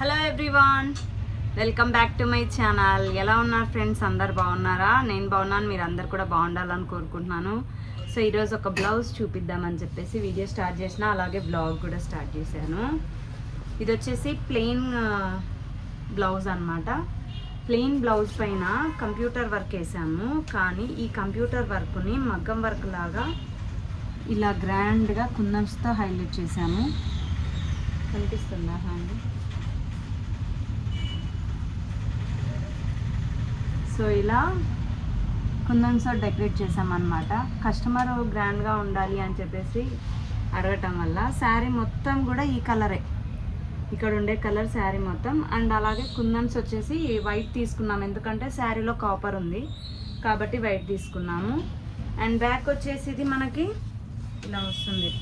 Hello everyone welcome back to my channel ఎలా ఉన్నారు friends అందరు బాగున్నారా? నేను బాగున్నాను. మీరు అందరు కూడా బాగుండాలని కోరుకుంటున్నాను. సో ఈరోజు ఒక బ్లౌజ్ చూపిద్దామని చెప్పేసి వీడియో స్టార్ట్ చేసిన. అలాగే బ్లాగ్ కూడా స్టార్ట్ చేశాను. ఇది వచ్చేసి ప్లెయిన్ బ్లౌజ్ అన్నమాట. ప్లెయిన్ బ్లౌజ్ పైన కంప్యూటర్ వర్క్ వేసాము. కానీ ఈ కంప్యూటర్ వర్క్ని మగ్గం వర్క్ లాగా ఇలా గ్రాండ్గా కుందన్స్తో హైలైట్ చేశాము. కనిపిస్తుందా హ్యాండ్ సో ఇలా కుందన్స్తో డెకరేట్ చేసామన్నమాట కస్టమర్ గ్రాండ్గా ఉండాలి అని చెప్పేసి అడగటం వల్ల శారీ మొత్తం కూడా ఈ కలరే. ఇక్కడ ఉండే కలర్ శారీ మొత్తం అండ్ అలాగే కుందన్స్ వచ్చేసి వైట్ తీసుకున్నాం. ఎందుకంటే శారీలో కాపర్ ఉంది. కాబట్టి వైట్ తీసుకున్నాము. అండ్ బ్యాక్ వచ్చేసి ఇది మనకి ఇలా వస్తుంది.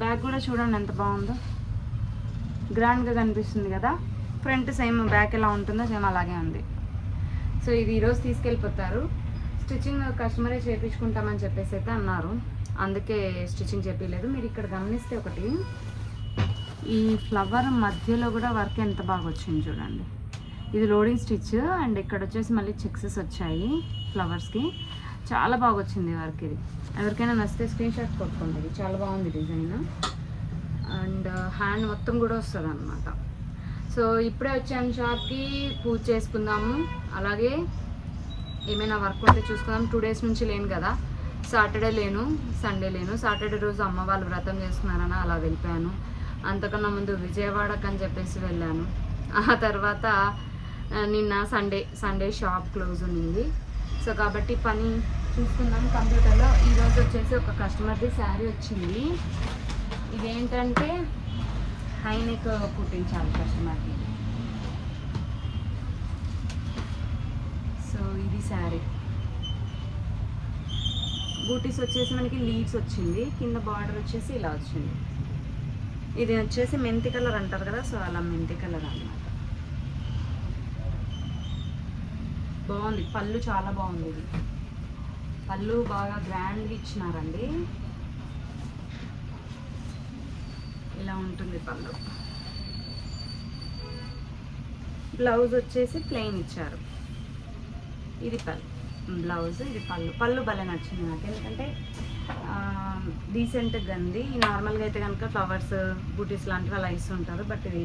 బ్యాక్ కూడా చూడండి ఎంత బాగుందో. గ్రాండ్గా కనిపిస్తుంది కదా. ఫ్రంట్ సేమ్ బ్యాక్ ఎలా ఉంటుందో సేమ్ అలాగే ఉంది. సో ఇది ఈరోజు తీసుకెళ్ళిపోతారు. స్టిచ్చింగ్ కస్టమరే చేయించుకుంటామని చెప్పేసి అయితే అన్నారు. అందుకే స్టిచ్చింగ్ చెప్పలేదు మీరు ఇక్కడ గమనిస్తే ఒకటి ఈ ఫ్లవర్ మధ్యలో కూడా వర్క్ ఎంత బాగా వచ్చింది చూడండి. ఇది లోడింగ్ స్టిచ్ అండ్ ఇక్కడ వచ్చేసి మళ్ళీ చెక్సెస్ వచ్చాయి ఫ్లవర్స్కి. చాలా బాగా వచ్చింది వర్క్ ఇది. ఎవరికైనా నచ్చితే స్క్రీన్ షాట్ కొట్టుకోండి. ఇది చాలా బాగుంది డిజైన్. అండ్ హ్యాండ్ మొత్తం కూడా వస్తుంది అనమాట సో ఇప్పుడే వచ్చాము షాప్కి పూజ చేసుకుందాము. అలాగే ఏమైనా వర్క్ ఉంటే చూసుకుందాం. టూ డేస్ నుంచి లేను కదా. సాటర్డే లేను సండే లేను. సాటర్డే రోజు అమ్మ వాళ్ళు వ్రతం చేస్తున్నారని అలా వెళ్ళిపోయాను. అంతకన్నా ముందు విజయవాడకు అని చెప్పేసి వెళ్ళాను. ఆ తర్వాత నిన్న సండే సండే షాప్ క్లోజ్ ఉంది సో కాబట్టి పని చూసుకుందాం కంప్యూటర్లో. ఈరోజు వచ్చేసి ఒక కస్టమర్ది శారీ వచ్చింది. ఇదేంటంటే హైనెక్ కుట్టించాలి కస్టమర్కి సో ఇది శారీ బూటీస్ వచ్చేసి మనకి లీవ్స్ వచ్చింది. కింద బార్డర్ వచ్చేసి ఇలా వచ్చింది. ఇది వచ్చేసి మెంతి కలర్ అంటారు కదా సో అలా మెంతి కలర్ అన్నమాట. బాగుంది. పళ్ళు చాలా బాగుంది ఇది. పళ్ళు బాగా గ్రాండ్గా ఇచ్చినారండి. ఇలా ఉంటుంది పళ్ళు. బ్లౌజ్ వచ్చేసి ప్లెయిన్ ఇచ్చారు. ఇది పళ్ళు. బ్లౌజ్ ఇది పళ్ళు. పళ్ళు భలే నచ్చింది నాకు. ఎందుకంటే డీసెంట్గా ఉంది నార్మల్గా అయితే కనుక ఫ్లవర్స్ బూటీస్ లాంటివి అలా ఇస్తుంటారు బట్ ఇది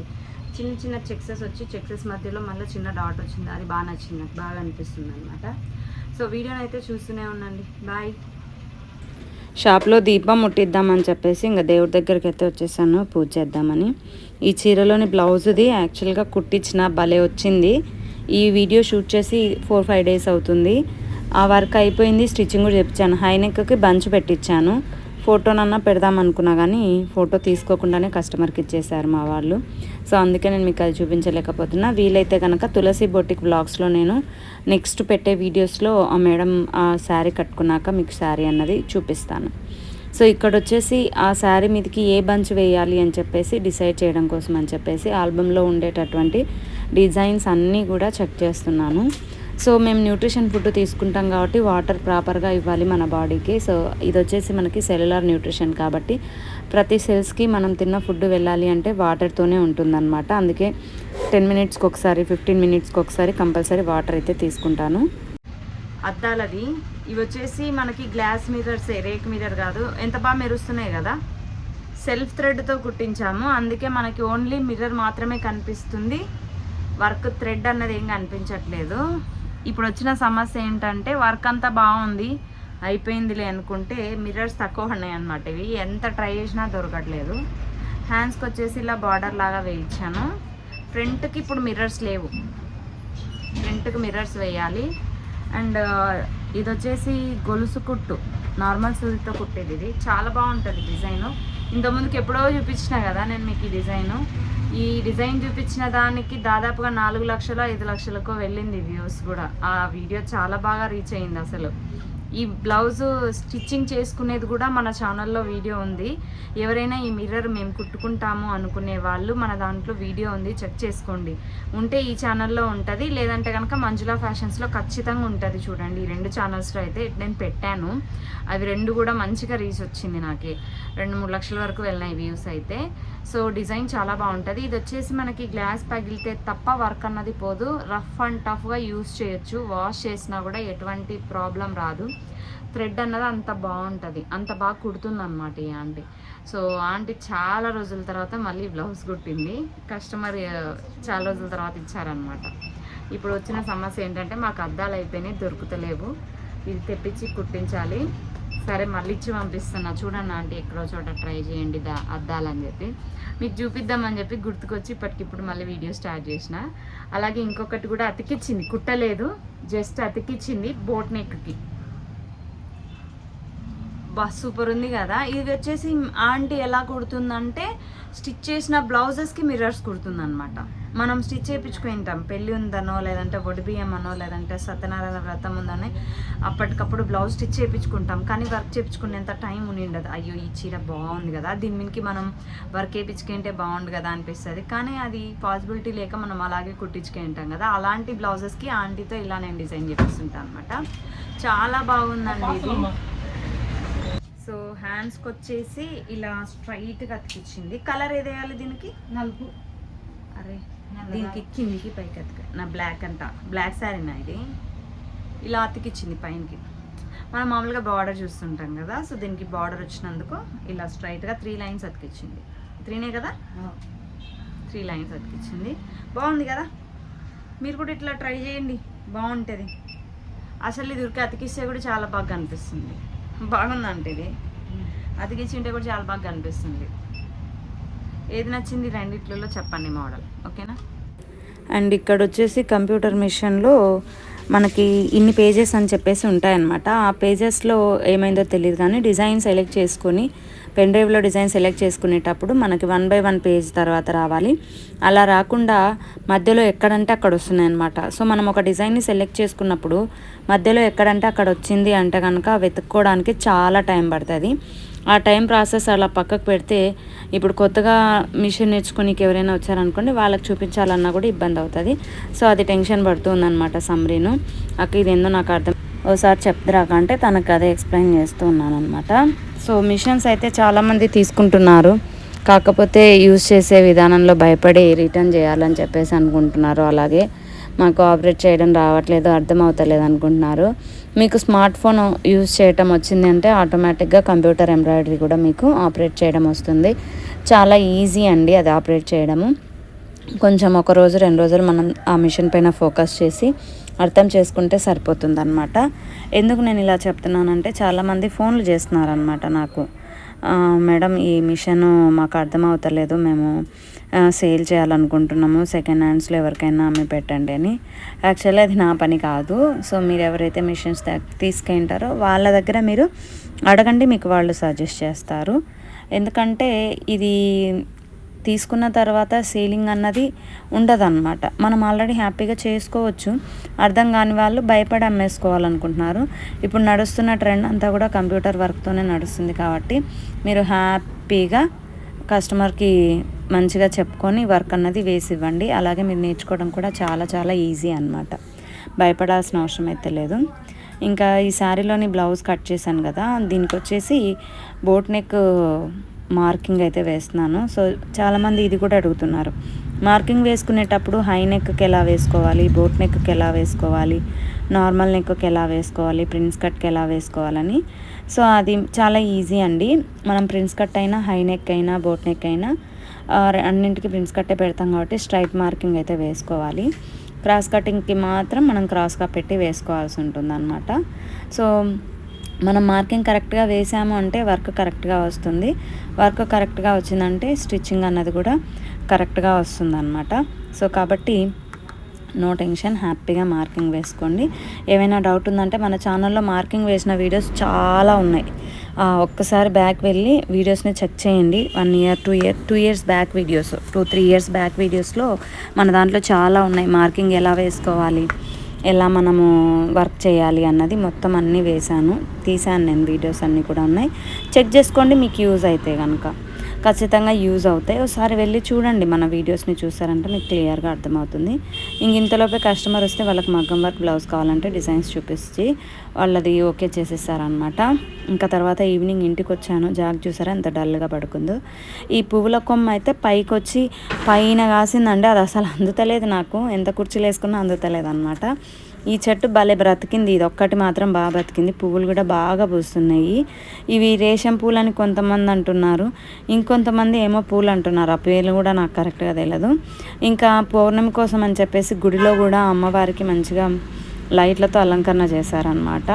చిన్న చిన్న చెక్సెస్ వచ్చి చెక్సెస్ మధ్యలో మళ్ళీ చిన్న డాట్ వచ్చింది. అది బాగా నచ్చింది. నాకు బాగా అనిపిస్తుంది అనమాట సో వీడియోని అయితే చూస్తూనే ఉండండి. బాయ్ షాప్లో దీపం ముట్టిద్దామని చెప్పేసి ఇంకా దేవుడి దగ్గరికి అయితే వచ్చేసాను పూజ చేద్దామని. ఈ చీరలోని బ్లౌజ్ది యాక్చువల్గా కుట్టించిన భలే వచ్చింది. ఈ వీడియో షూట్ చేసి ఫోర్ ఫైవ్ డేస్ అవుతుంది. ఆ వర్క్ అయిపోయింది స్టిచ్చింగ్ కూడా చెప్పించాను హైనెక్కి బంచ్ పెట్టించాను ఫోటోనన్నా పెడదాం అనుకున్నా కానీ ఫోటో తీసుకోకుండానే కస్టమర్కి ఇచ్చేసారు మా వాళ్ళు. సో అందుకే నేను మీకు అది చూపించలేకపోతున్నా. వీలైతే కనుక తులసి బొటిక్ బ్లాగ్స్లో నేను నెక్స్ట్ పెట్టే వీడియోస్లో ఆ మేడం ఆ శారీ కట్టుకున్నాక మీకు శారీ అన్నది చూపిస్తాను. సో ఇక్కడ వచ్చేసి ఆ శారీ మీదకి ఏ బంచ్ వేయాలి అని చెప్పేసి డిసైడ్ చేయడం కోసం అని చెప్పేసి ఆల్బంలో ఉండేటటువంటి డిజైన్స్ అన్నీ కూడా చెక్ చేస్తున్నాను. సో మేము న్యూట్రిషన్ ఫుడ్ తీసుకుంటాం కాబట్టి వాటర్ ప్రాపర్గా ఇవ్వాలి మన బాడీకి. సో ఇది వచ్చేసి మనకి సెల్యులార్ న్యూట్రిషన్ కాబట్టి ప్రతి సెల్స్కి మనం తిన్న ఫుడ్ వెళ్ళాలి అంటే వాటర్తోనే ఉంటుందన్నమాట. అందుకే టెన్ మినిట్స్కి ఒకసారి ఫిఫ్టీన్ మినిట్స్కి ఒకసారి కంపల్సరీ వాటర్ అయితే తీసుకుంటాను. అద్దాలది. ఇవి వచ్చేసి మనకి గ్లాస్ మిర్రర్స్ రేక్ మిర్రర్ కాదు ఎంత బాగా మెరుస్తున్నాయి కదా. సెల్ఫ్ థ్రెడ్తో కుట్టించాము. అందుకే మనకి ఓన్లీ మిర్రర్ మాత్రమే కనిపిస్తుంది. వర్క్ థ్రెడ్ అన్నది ఏం కనిపించట్లేదు. ఇప్పుడు వచ్చిన సమస్య ఏంటంటే వర్క్ అంతా బాగుంది అయిపోయిందిలే అనుకుంటే మిర్రర్స్ తక్కువ ఉన్నాయి అనమాట ఇవి. ఎంత ట్రై చేసినా దొరకట్లేదు. హ్యాండ్స్కి వచ్చేసి ఇలా బార్డర్ లాగా వేయించాను. ఫ్రంట్కి ఇప్పుడు మిర్రర్స్ లేవు. ఫ్రంట్కి మిర్రర్స్ వేయాలి. అండ్ ఇది వచ్చేసి గొలుసు కుట్టు. నార్మల్ సూదితో కుట్టేది ఇది. చాలా బాగుంటుంది డిజైన్. ఇంతకుముందుకు ఎప్పుడో చూపించిన కదా నేను మీకు ఈ డిజైన్. ఈ డిజైన్ చూపించిన దానికి దాదాపుగా నాలుగు లక్షల ఐదు లక్షలకు వెళ్ళింది వ్యూస్ కూడా. ఆ వీడియో చాలా బాగా రీచ్ అయింది అసలు. ఈ బ్లౌజ్ స్టిచ్చింగ్ చేసుకునేది కూడా మన ఛానల్లో వీడియో ఉంది. ఎవరైనా ఈ మిర్రర్ మేము కుట్టుకుంటాము అనుకునే వాళ్ళు మన దాంట్లో వీడియో ఉంది చెక్ చేసుకోండి. ఉంటే ఈ ఛానల్లో ఉంటుంది లేదంటే కనుక మంజులా ఫ్యాషన్స్లో ఖచ్చితంగా ఉంటుంది చూడండి. ఈ రెండు ఛానల్స్లో అయితే నేను పెట్టాను. అవి రెండు కూడా మంచిగా రీచ్ వచ్చింది నాకే. రెండు మూడు లక్షల వరకు వెళ్ళినాయి వ్యూస్ అయితే. సో డిజైన్ చాలా బాగుంటుంది. ఇది వచ్చేసి మనకి గ్లాస్ పగిలితే తప్ప వర్క్ అన్నది పోదు. రఫ్ అండ్ టఫ్గా యూస్ చేయొచ్చు. వాష్ చేసినా కూడా ఎటువంటి ప్రాబ్లం రాదు. థ్రెడ్ అన్నది అంత బాగుంటుంది. అంత బాగా కుడుతుంది అనమాట ఈ ఆంటీ సో ఆంటీ చాలా రోజుల తర్వాత మళ్ళీ బ్లౌజ్ కుట్టింది. కస్టమర్ చాలా రోజుల తర్వాత ఇచ్చారనమాట ఇప్పుడు వచ్చిన సమస్య ఏంటంటే మాకు అద్దాలు అయిపోయినాయి దొరుకుతలేవు. ఇది తెప్పించి కుట్టించాలి. సరే మళ్ళీ ఇచ్చి పంపిస్తున్నా. చూడండి ఆంటీ ఎక్కడో చోట ట్రై చేయండి దా అద్దాలని చెప్పి. మీకు చూపిద్దామని చెప్పి గుర్తుకొచ్చి ఇప్పటికిప్పుడు మళ్ళీ వీడియో స్టార్ట్ చేసిన. అలాగే ఇంకొకటి కూడా అతికిచ్చింది కుట్టలేదు. జస్ట్ అతికిచ్చింది బోట్ నెక్కి. బా సూపర్ ఉంది కదా. ఇది వచ్చేసి ఆంటీ ఎలా కుడుతుందంటే స్టిచ్ చేసిన బ్లౌజెస్కి మిర్రర్స్ కుడుతుందనమాట మనం స్టిచ్ చేయించుకుంటాం. పెళ్ళి ఉందనో లేదంటే బియ్యం అనో లేదంటే సత్యనారాయణ వ్రతం ఉందని అప్పటికప్పుడు బ్లౌజ్ స్టిచ్ చేయించుకుంటాం. కానీ వర్క్ చేయించుకునేంత టైం ఉండదు అయ్యో ఈ చీర బాగుంది కదా. దీని మీదకి మనం వర్క్ వేయించుకుంటే బాగుండు కదా అనిపిస్తుంది. కానీ అది పాసిబిలిటీ లేక మనం అలాగే కుట్టించుకుంటాం కదా. అలాంటి బ్లౌజెస్కి ఆంటీతో ఇలా నేను డిజైన్ చేపిస్తుంటాను అనమాట చాలా బాగుందండి ఇది. సో హ్యాండ్స్కి వచ్చేసి ఇలా స్ట్రైట్గా అతికిచ్చింది. కలర్ ఏది వేయాలి దీనికి? నలుపు. అరే దీనికి కిందికి పైకి అతిక నా బ్లాక్ అంట. బ్లాక్ శారీ నా ఇది. ఇలా అతికిచ్చింది పైనకి. మనం మామూలుగా బార్డర్ చూస్తుంటాం కదా సో దీనికి బార్డర్ వచ్చినందుకు ఇలా స్ట్రైట్గా త్రీ లైన్స్ అతికిచ్చింది. త్రీనే కదా? త్రీ లైన్స్ అతికిచ్చింది. బాగుంది కదా? మీరు కూడా ఇట్లా ట్రై చేయండి. బాగుంటుంది. అసలు ఇది ఉరికి అతికిస్తే కూడా చాలా బాగా కనిపిస్తుంది బాగుందంటే ఇది. అతికించింటే కూడా చాలా బాగా కనిపిస్తుంది. ఏది నచ్చింది రెండిట్లలో చెప్పండి మోడల్ ఓకేనా? అండ్ ఇక్కడ వచ్చేసి కంప్యూటర్ మిషన్లో మనకి ఇన్ని పేజెస్ అని చెప్పేసి ఉంటాయన్నమాట. ఆ పేజెస్లో ఏమైందో తెలియదు కానీ డిజైన్ సెలెక్ట్ చేసుకొని పెన్ డ్రైవ్లో డిజైన్ సెలెక్ట్ చేసుకునేటప్పుడు మనకి వన్ బై వన్ పేజ్ తర్వాత రావాలి. అలా రాకుండా మధ్యలో ఎక్కడంటే అక్కడ వస్తున్నాయి అనమాట సో మనం ఒక డిజైన్ని సెలెక్ట్ చేసుకున్నప్పుడు మధ్యలో ఎక్కడంటే అక్కడ వచ్చింది అంటే కనుక వెతుక్కోవడానికి చాలా టైం పడుతుంది. ఆ టైం ప్రాసెస్ అలా పక్కకు పెడితే ఇప్పుడు కొత్తగా మిషన్ నేర్చుకునికి ఎవరైనా వచ్చారనుకోండి వాళ్ళకి చూపించాలన్నా కూడా ఇబ్బంది అవుతుంది. సో అది టెన్షన్ పడుతుందన్నమాట సమ్రీను. అక్క ఇది ఏందో నాకు అర్థం ఓసారి చెప్తురాక అంటే తనకు అదే ఎక్స్ప్లెయిన్ చేస్తూ ఉన్నాను అనమాట సో మిషన్స్ అయితే చాలామంది తీసుకుంటున్నారు. కాకపోతే యూజ్ చేసే విధానంలో భయపడి రిటర్న్ చేయాలని చెప్పేసి అనుకుంటున్నారు. అలాగే మాకు ఆపరేట్ చేయడం రావట్లేదు అర్థమవుతలేదు అనుకుంటున్నారు. మీకు స్మార్ట్ ఫోన్ యూజ్ చేయటం వచ్చింది అంటే ఆటోమేటిక్గా కంప్యూటర్ ఎంబ్రాయిడరీ కూడా మీకు ఆపరేట్ చేయడం వస్తుంది. చాలా ఈజీ అండి అది ఆపరేట్ చేయడము. కొంచెం ఒక రోజు రెండు రోజులు మనం ఆ మిషన్ పైన ఫోకస్ చేసి అర్థం చేసుకుంటే సరిపోతుంది అనమాట ఎందుకు నేను ఇలా చెప్తున్నానంటే చాలామంది ఫోన్లు చేస్తున్నారనమాట నాకు. మేడం ఈ మిషన్ మాకు అర్థమవుతలేదు మేము సేల్ చేయాలనుకుంటున్నాము సెకండ్ హ్యాండ్స్లో ఎవరికైనా అమ్మి పెట్టండి అని. యాక్చువల్లీ అది నా పని కాదు. సో మీరు ఎవరైతే మిషన్స్ తీసుకుంటారో వాళ్ళ దగ్గర మీరు అడగండి మీకు వాళ్ళు సజెస్ట్ చేస్తారు. ఎందుకంటే ఇది తీసుకున్న తర్వాత సీలింగ్ అన్నది ఉండదన్నమాట. మనం ఆల్రెడీ హ్యాపీగా చేసుకోవచ్చు. అర్థం కాని వాళ్ళు భయపడి అమ్మేసుకోవాలనుకుంటున్నారు. ఇప్పుడు నడుస్తున్న ట్రెండ్ అంతా కూడా కంప్యూటర్ వర్క్తోనే నడుస్తుంది కాబట్టి మీరు హ్యాపీగా కస్టమర్కి మంచిగా చెప్పుకొని వర్క్ అన్నది వేసి ఇవ్వండి అలాగే మీరు నేర్చుకోవడం కూడా చాలా చాలా ఈజీ అన్నమాట. భయపడాల్సిన అవసరం అయితే లేదు. ఇంకా ఈ శారీలోని బ్లౌజ్ కట్ చేశాను కదా దీనికి వచ్చేసి బోట్ నెక్ మార్కింగ్ అయితే వేస్తున్నాను. సో చాలామంది ఇది కూడా అడుగుతున్నారు. మార్కింగ్ వేసుకునేటప్పుడు హై నెక్కి ఎలా వేసుకోవాలి? బోట్ నెక్కి ఎలా వేసుకోవాలి? నార్మల్ నెక్కి ఎలా వేసుకోవాలి? ప్రిన్స్ కట్కి ఎలా వేసుకోవాలని. సో అది చాలా ఈజీ అండి. మనం ప్రిన్స్ కట్ అయినా హై నెక్ అయినా బోట్ నెక్ అయినా అన్నింటికి ప్రిన్స్ కట్టే పెడతాం కాబట్టి స్ట్రైట్ మార్కింగ్ అయితే వేసుకోవాలి. క్రాస్ కటింగ్కి మాత్రం మనం క్రాస్గా పెట్టి వేసుకోవాల్సి ఉంటుంది అనమాట సో మనం మార్కింగ్ కరెక్ట్గా వేసాము అంటే వర్క్ కరెక్ట్గా వస్తుంది. వర్క్ కరెక్ట్గా వచ్చిందంటే స్టిచ్చింగ్ అన్నది కూడా కరెక్ట్గా వస్తుంది అనమాట సో కాబట్టి నో టెన్షన్ హ్యాపీగా మార్కింగ్ వేసుకోండి. ఏమైనా డౌట్ ఉందంటే మన ఛానల్లో మార్కింగ్ వేసిన వీడియోస్ చాలా ఉన్నాయి. ఒక్కసారి బ్యాక్ వెళ్ళి వీడియోస్ని చెక్ చేయండి. One year two year two years back videos two three years back వీడియోస్లో మన దాంట్లో చాలా ఉన్నాయి. మార్కింగ్ ఎలా వేసుకోవాలి? ఎలా మనము వర్క్ చేయాలి అన్నది మొత్తం అన్నీ వేశాను. తీసాను నేను వీడియోస్ అన్నీ కూడా ఉన్నాయి. చెక్ చేసుకోండి మీకు యూజ్ అయితే కనుక ఖచ్చితంగా యూజ్ అవుతాయి. ఒకసారి వెళ్ళి చూడండి మన వీడియోస్ని చూసారంటే మీకు క్లియర్గా అర్థమవుతుంది. ఇంక ఇంతలోపే కస్టమర్ వస్తే వాళ్ళకి మగ్గం వర్క్ బ్లౌజ్ కావాలంటే డిజైన్స్ చూపించి వాళ్ళది ఓకే చేసేసారనమాట ఇంకా తర్వాత ఈవినింగ్ ఇంటికి వచ్చాను. జాగ్ చూసారా? ఎంత డల్గా పడుకుందో. ఈ పువ్వుల కొమ్మ అయితే పైకి వచ్చి పైన కాసిందండి. అది అసలు అందుతలేదు నాకు. ఎంత కుర్చీలు వేసుకున్నా అందుతలేదు అనమాట ఈ చెట్టు భలే బ్రతికింది. ఇది ఒక్కటి మాత్రం బాగా బ్రతికింది. పువ్వులు కూడా బాగా పూస్తున్నాయి. ఇవి రేషం పూలు అని కొంతమంది అంటున్నారు. ఇంకొంతమంది ఏమో పూలు అంటున్నారు. ఆ పేర్లు కూడా నాకు కరెక్ట్గా తెలియదు ఇంకా పౌర్ణమి కోసం అని చెప్పేసి గుడిలో కూడా అమ్మవారికి మంచిగా లైట్లతో అలంకరణ చేశారనమాట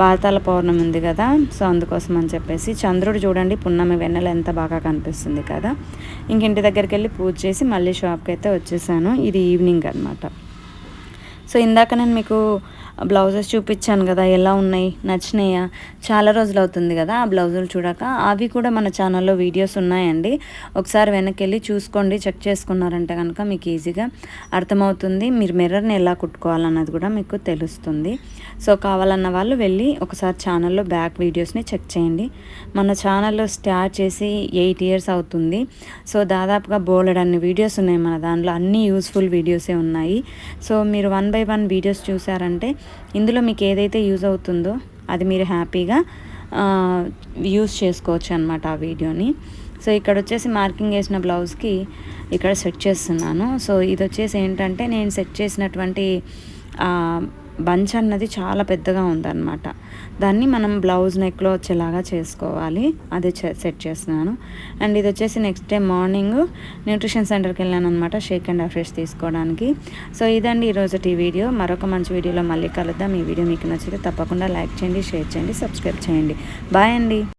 బాతాల పౌర్ణమి ఉంది కదా. సో అందుకోసం అని చెప్పేసి చంద్రుడు చూడండి పున్నమి వెన్నెల ఎంత బాగా కనిపిస్తుంది కదా. ఇంక ఇంటి దగ్గరికి వెళ్ళి పూజ చేసి మళ్ళీ షాప్కి అయితే వచ్చేసాను. ఇది ఈవినింగ్ అనమాట సో ఇందాక నేను మీకు బ్లౌజెస్ చూపించాను కదా ఎలా ఉన్నాయి నచ్చినాయా? చాలా రోజులు అవుతుంది కదా ఆ బ్లౌజులు చూడక. అవి కూడా మన ఛానల్లో వీడియోస్ ఉన్నాయండి. ఒకసారి వెనక్కి వెళ్ళి చూసుకోండి చెక్ చేసుకున్నారంటే కనుక మీకు ఈజీగా అర్థమవుతుంది. మీరు మిర్రర్ని ఎలా కుట్టుకోవాలన్నది కూడా మీకు తెలుస్తుంది. సో కావాలన్న వాళ్ళు వెళ్ళి ఒకసారి ఛానల్లో బ్యాక్ వీడియోస్ని చెక్ చేయండి. మన ఛానల్లో స్టార్ట్ చేసి ఎయిట్ ఇయర్స్ అవుతుంది. సో దాదాపుగా బోలెడ్ అన్ని వీడియోస్ ఉన్నాయి మన దాంట్లో. అన్ని యూస్ఫుల్ వీడియోసే ఉన్నాయి. సో మీరు వన్ బై వన్ వీడియోస్ చూసారంటే ఇందులో మీకు ఏదైతే యూజ్ అవుతుందో అది మీరు హ్యాపీగా యూస్ చేసుకోవచ్చు అనమాట ఆ వీడియోని. సో ఇక్కడ వచ్చేసి మార్కింగ్ వేసిన బ్లౌజ్కి ఇక్కడ సెట్ చేస్తున్నాను. సో ఇది వచ్చేసి ఏంటంటే నేను సెట్ చేసినటువంటి బంచ్ అన్నది చాలా పెద్దగా ఉందన్నమాట. దాన్ని మనం బ్లౌజ్ నెక్లో వచ్చేలాగా చేసుకోవాలి. అది సెట్ చేస్తున్నాను. అండ్ ఇది వచ్చేసి నెక్స్ట్ డే మార్నింగ్ న్యూట్రిషన్ సెంటర్కి వెళ్ళాను అనమాట షేక్ అండ్ అఫ్రెష్ తీసుకోవడానికి. సో ఇదండి ఈరోజు ఈ వీడియో. మరొక మంచి వీడియోలో మళ్ళీ కలుద్దాం. ఈ వీడియో మీకు నచ్చితే తప్పకుండా లైక్ చేయండి షేర్ చేయండి సబ్స్క్రైబ్ చేయండి. బాయ్ అండి.